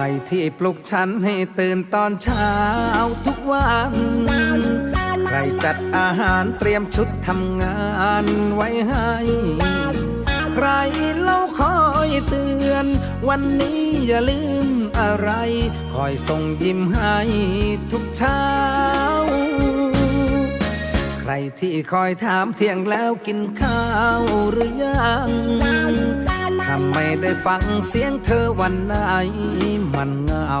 รที่ปลุกฉันให้ตื่นตอนเช้าทุกวัน ใครจัดอาหารเตรียมชุดทำงานไว้ให้ ใครเล่าคอยเตือน วันนี้อย่าลืมอะไร คอยส่งยิ้มให้ทุกเช้า ใครที่คอยถามเที่ยงแล้วกินข้าวหรือยัง ถ้าไม่ได้ฟังเสียงเธอวันไหนมันเงา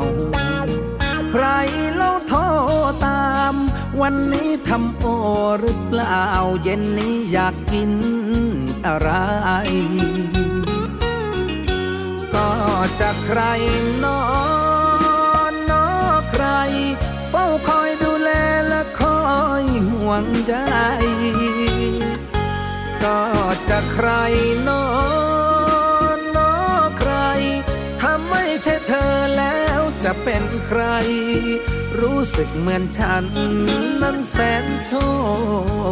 ใครเล่าโทรตาม วันนี้ทำโอหรือเปล่า เย็นนี้อยากกินอะไรก็จะใครนอนนอใคร เฝ้าคอยดูแลและคอยห่วงใยก็จะใครนอ รู้สึกเหมือนฉัน นั้นแสนโช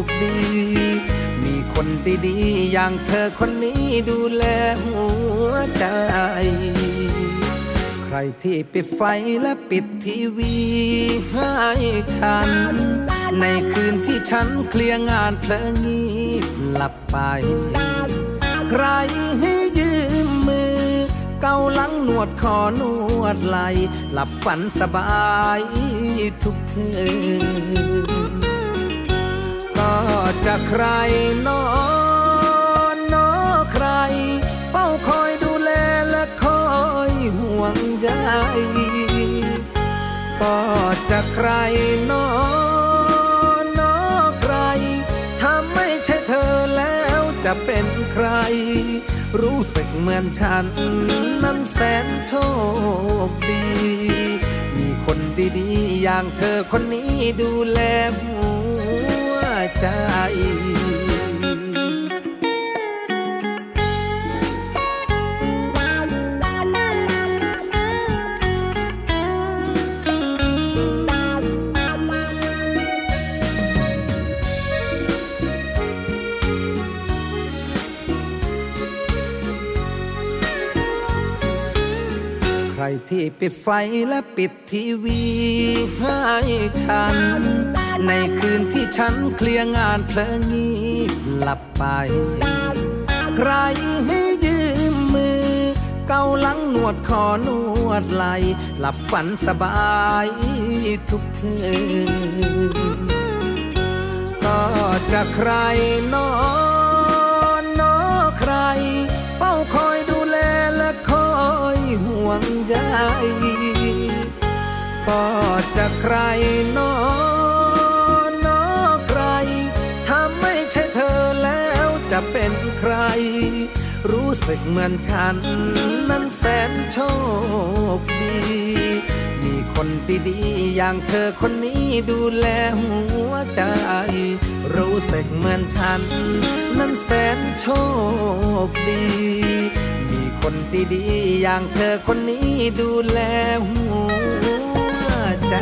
คดี มีคนดีๆอย่างเธอคนนี้ดูแลหัวใจ ใครที่ปิดไฟและปิดทีวีให้ฉัน ในคืนที่ฉันเคลียร์งานเพลิงงีบหลับไป ใครให้ยืมมือ เกาหลังนวดคอนวดไหลหลับฝันสบายทุกคืนก็จะใครนอนนอใคร เฝ้าคอยดูแลและคอยห่วงใยก็จะใครนอน จะเป็นใคร รู้สึกเหมือนฉัน นั้นแสนโชคดี มีคนดีๆ อย่างเธอคนนี้ดูแลหัวใจ รที่ปิดไฟและปิดทีวีให้ฉัน ในคืนที่ฉันเคลียร์งานเพลิงงีบหลับไป ใครให้ยืมมือ เกาลังนวดคอนวดไหล หลับฝันสบายทุกคืน ก็จะใครนอน วงใยก็จะใครนอนนอใคร ถ้าไม่ใช่เธอแล้วจะเป็นใคร รู้สึกเหมือนฉันนั้นแสนโชคดี มีคนดีๆอย่างเธอคนนี้ดูแลหัวใจ รู้สึกเหมือนฉันนั้นแสนโชคดี คนดีๆอย่างเธอคนนี้ดูแลหัวใจ